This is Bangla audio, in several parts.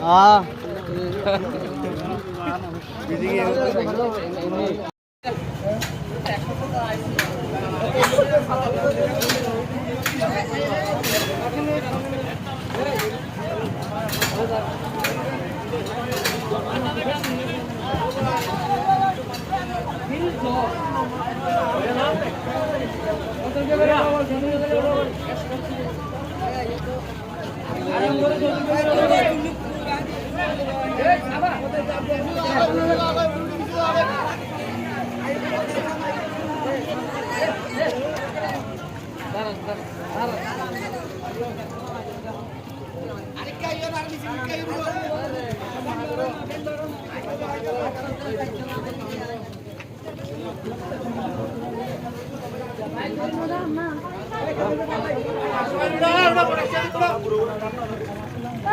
Ah. Thank you.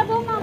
Pak,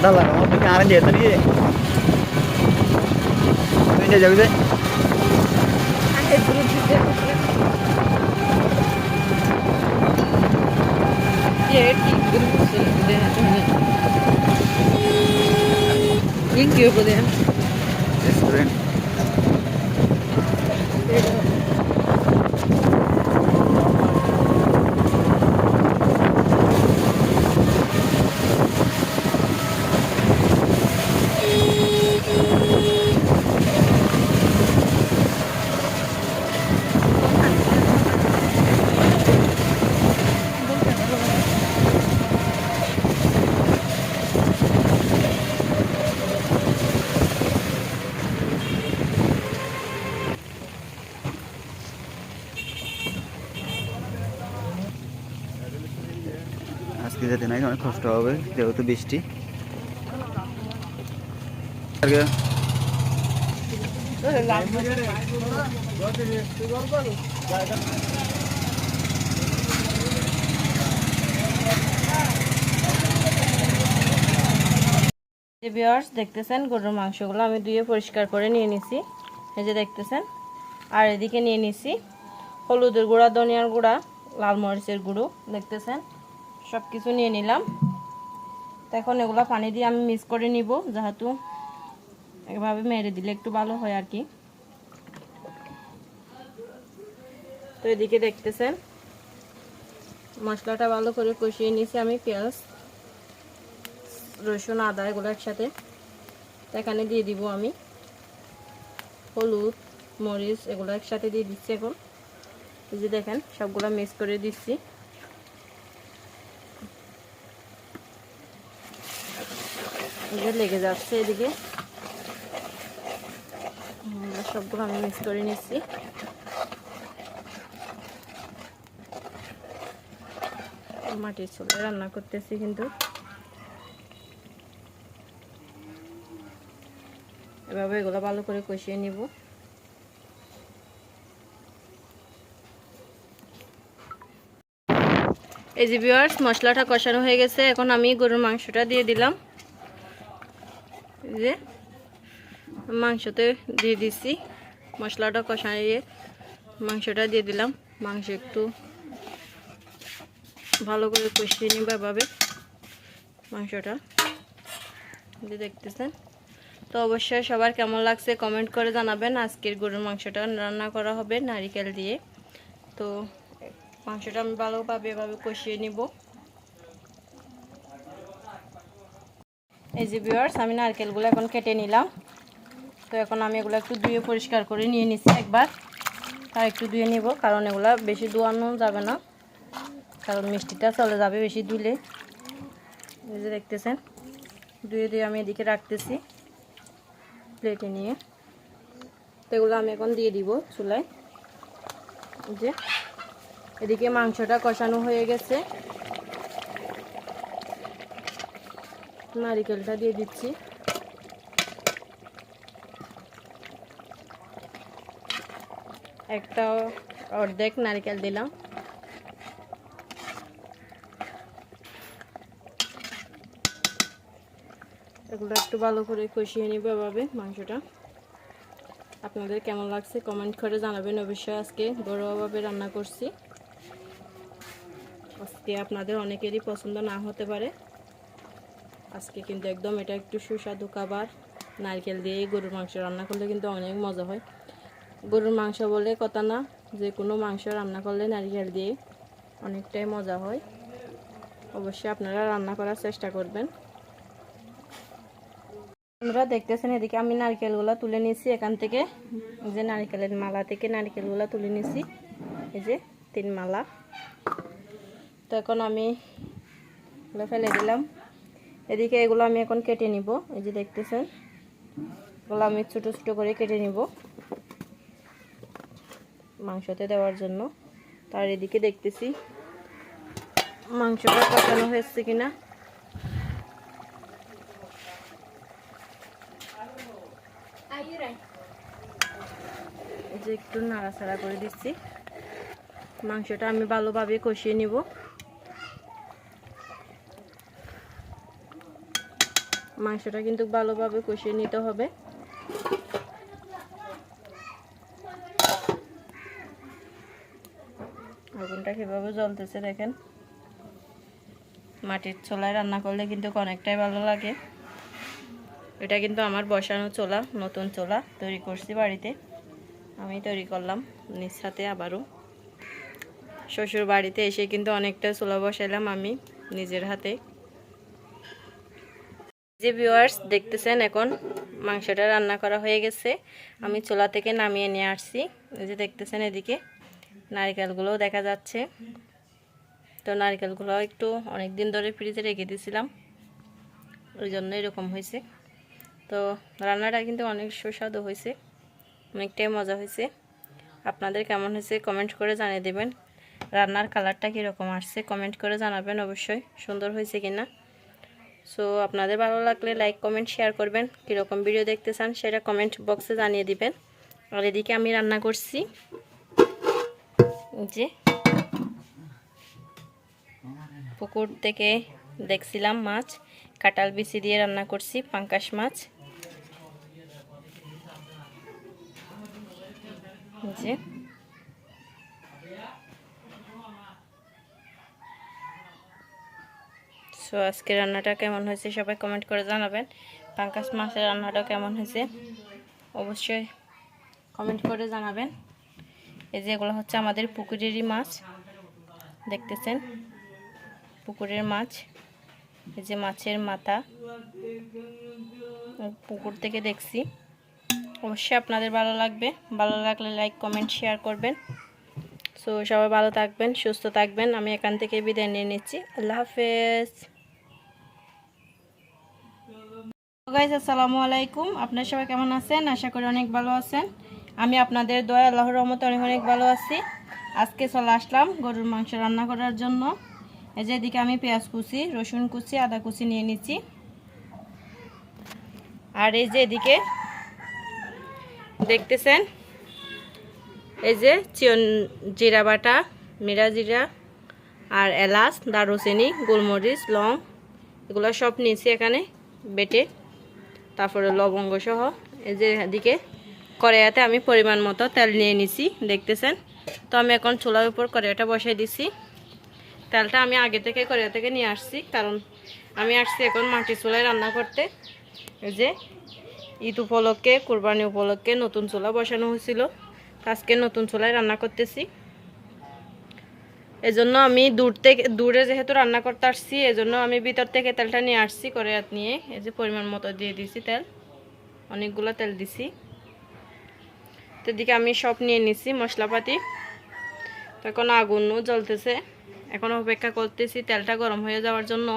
അതാ പിന്നെ ആരും ചേത്തനിക്ക് ജഗത് Thank you for that. যেতে নাই অনেক কষ্ট হবে, যেহেতু বৃষ্টি। দেখতেছেন গরুর মাংসগুলো, আমি ধুয়ে পরিষ্কার করে নিয়ে নিছি। এই যে দেখতেছেন, আর এদিকে নিয়ে নিছি হলুদের গুঁড়া, ধনিয়ার গুঁড়া, লাল মরিচের গুঁড়ো, দেখতেছেন? সব কিছু নিয়ে নিলাম। তো এখন এগুলো পানি দিয়ে আমি মিক্স করে নিব, যেহেতু এভাবে মেরে দিলে একটু ভালো হয় আর কি। তো এদিকে দেখতেছেন, মশলাটা ভালো করে কষিয়ে নিয়েছি আমি, পেঁয়াজ, রসুন, আদা, এগুলো একসাথে। এখানে দিয়ে দিব আমি হলুদ, মরিচ, এগুলো একসাথে দিয়ে দিচ্ছি এখন। যে দেখেন, সবগুলো মিক্স করে দিচ্ছি। এগুলো লেগে যাচ্ছে এদিকে। সবগুলো আমি মিক্স করে নিচ্ছি। মাটির চুলে রান্না করতেছি কিন্তু। এভাবে এগুলো ভালো করে কষিয়ে নিব। এই যে বিয়ার্স মশলাটা কষানো হয়ে গেছে। এখন আমি গরুর মাংসটা দিয়ে দিলাম। যে মাংসতে দিয়ে দিছি। মশলাটা কষাইয়ে মাংসটা দিয়ে দিলাম। মাংস একটু ভালো করে কষিয়ে নিবা এভাবে। মাংসটা যে দেখতেছেন। তো অবশ্যই সবার কেমন লাগছে কমেন্ট করে জানাবেন। আজকের গরুর মাংসটা রান্না করা হবে নারিকেল দিয়ে। তো মাংসটা আমি ভালোভাবে এভাবে কষিয়ে নিব। এই যে ভিউয়ার্স আমি নারকেলগুলো এখন কেটে নিলাম। তো এখন আমি এগুলো একটু ধুয়ে পরিষ্কার করে নিয়ে নিচ্ছি একবার। আর একটু ধুয়ে নিব, কারণ এগুলো বেশি ধোয়ানো যাবে না। কারণ মিষ্টিটা চলে যাবে বেশি ধুলে। এই যে দেখতেছেন, ধুয়ে ধুয়ে আমি এদিকে রাখতেছি প্লেটে নিয়ে। তো এগুলো আমি এখন দিয়ে দিব চুলায়। যে, এদিকে মাংসটা কষানো হয়ে গেছে। নারিকেলটা দিয়ে দিচ্ছি। একটা অর্ধেক নারকেল দিলাম। এগুলো একটু ভালো করে কষিয়ে নিব এভাবে মাংসটা। আপনাদের কেমন লাগছে কমেন্ট করে জানাবেন। অবশ্যই আজকে ঘরোয়াভাবে রান্না করছি। আজকে আপনাদের অনেকেরই পছন্দ না হতে পারে। আজকে কিন্তু একদম এটা একটু সুস্বাদু খাবার। নারকেল দিয়ে গরুর মাংস রান্না করলে কিন্তু অনেক মজা হয়। গরুর মাংস বলে কথা না, যে কোনো মাংস রান্না করলে নারকেল দিয়ে অনেকটাই মজা হয়। অবশ্যই আপনারা রান্না করার চেষ্টা করবেন। আপনারা দেখতেছেন এদিকে আমি নারকেলগুলো তুলে নিয়েছি এখান থেকে। যে নারকেলের মালা থেকে নারকেলগুলো তুলে নিয়েছি। এই যে তিন মালা। তো এখন আমি ফেলে দিলাম। এদিকে এগুলো আমি এখন কেটে নিব। এই যে দেখতেছেন, এগুলো আমি ছোটো ছোটো করে কেটে নিব মাংসতে দেওয়ার জন্য। তার এদিকে দেখতেছি মাংসটা কষানো হয়েছে কিনা। যে একটু নাড়াচাড়া করে দিচ্ছি। মাংসটা আমি ভালোভাবে কষিয়ে নিব। মাংসটা কিন্তু ভালোভাবে কষিয়ে নিতে হবে। আগুনটা কীভাবে জ্বলতেছে দেখেন। মাটির চোলায় রান্না করলে কিন্তু অনেকটাই ভালো লাগে। এটা কিন্তু আমার বসানো চোলা, নতুন চোলা তৈরি করছি বাড়িতে। আমি তৈরি করলাম, নিজ হাতে আবারও। শ্বশুর বাড়িতে এসে কিন্তু অনেকটা চোলা বসাইলাম আমি নিজের হাতে। যে ভিউয়ার্স দেখতেছেন এখন, মাংসটা রান্না করা হয়ে গেছে। আমি চোলা থেকে নামিয়ে নিয়ে আসছি। এই যে দেখতেছেন এদিকে, নারকেলগুলোও দেখা যাচ্ছে। তো নারকেলগুলো একটু অনেক দিন ধরে ফ্রিজে রেখে দিয়েছিলাম। ওই জন্য এরকম হয়েছে। তো রান্নাটা কিন্তু অনেক সুস্বাদু হয়েছে, অনেকটাই মজা হয়েছে। আপনাদের কেমন হয়েছে কমেন্ট করে জানিয়ে দেবেন। রান্নার কালারটা কীরকম আসছে, কমেন্ট করে জানাবেন অবশ্যই। সুন্দর হয়েছে কিনা? সো আপনাদের ভালো লাগলে লাইক কমেন্ট শেয়ার করবেন। কীরকম ভিডিও দেখতে চান সেটা কমেন্ট বক্সে জানিয়ে দিবেন। আর এদিকে আমি রান্না করছি। যে পুকুর থেকে দেখছিলাম মাছ। কাটাল বিচি দিয়ে রান্না করছি, পাঙ্কাশ মাছ। যে সো আজকে রান্নাটা কেমন হয়েছে সবাই কমেন্ট করে জানাবেন। পাঙ্কাস মাছের রান্নাটা কেমন হয়েছে অবশ্যই কমেন্ট করে জানাবেন। এই যে এগুলো হচ্ছে আমাদের পুকুরেরই মাছ, দেখতেছেন? পুকুরের মাছ, এই যে মাছের মাথা। পুকুর থেকে দেখছি। অবশ্যই আপনাদের ভালো লাগবে। ভালো লাগলে লাইক কমেন্ট শেয়ার করবেন। সো সবাই ভালো থাকবেন, সুস্থ থাকবেন। আমি এখান থেকে বিদায় নিয়ে নিচ্ছি। আল্লাহ হাফেজ। গাইজ আসসালামু আলাইকুম। আপনার সবাই কেমন আছেন? আশা করি অনেক ভালো আছেন। আমি আপনাদের দয়া, আল্লাহর রহমতে অনেক অনেক ভালো আছি। আজকে চলে আসলাম গরুর মাংস রান্না করার জন্য। এই যে এদিকে আমি পেঁয়াজ কুচি, রসুন কুচি, আদা কুচি নিয়ে নিচ্ছি। আর এই যে এদিকে দেখতেছেন? এই যে চিয়ন, জিরা বাটা, মিরা জিরা, আর এলাচ, দারুচিনি, গোলমরিচ, লং, এগুলো সব নিয়েছি এখানে বেটে। তারপরে লবঙ্গ সহ, এই যে এদিকে কড়াইয়াতে আমি পরিমাণ মতো তেল নিয়ে নিছি, দেখতেছেন? তো আমি এখন চুলার উপর কড়াইটা বসাই দিছি। তেলটা আমি আগে থেকে কড়াইয়া থেকে নিয়ে আসছি, কারণ আমি আসছি এখন মাটি চুলায় রান্না করতে। এই যে ঈদ উপলক্ষে, কোরবানি উপলক্ষে নতুন চুলা বসানো হয়েছিল। আজকে নতুন চুলায় রান্না করতেছি। এজন্য আমি দূর থেকে দূরে যেহেতু রান্না করতে আসছি, এজন্য আমি ভিতর থেকে তেলটা নিয়ে আসছি করে নিয়ে। এই যে পরিমাণ মতো দিয়ে দিছি তেল। অনেকগুলো তেল দিছি। তো এদিকে আমি সব নিয়ে নিছি মশলাপাতি। তো এখন আগুনও জ্বলতেছে। এখন অপেক্ষা করতেছি তেলটা গরম হয়ে যাওয়ার জন্য।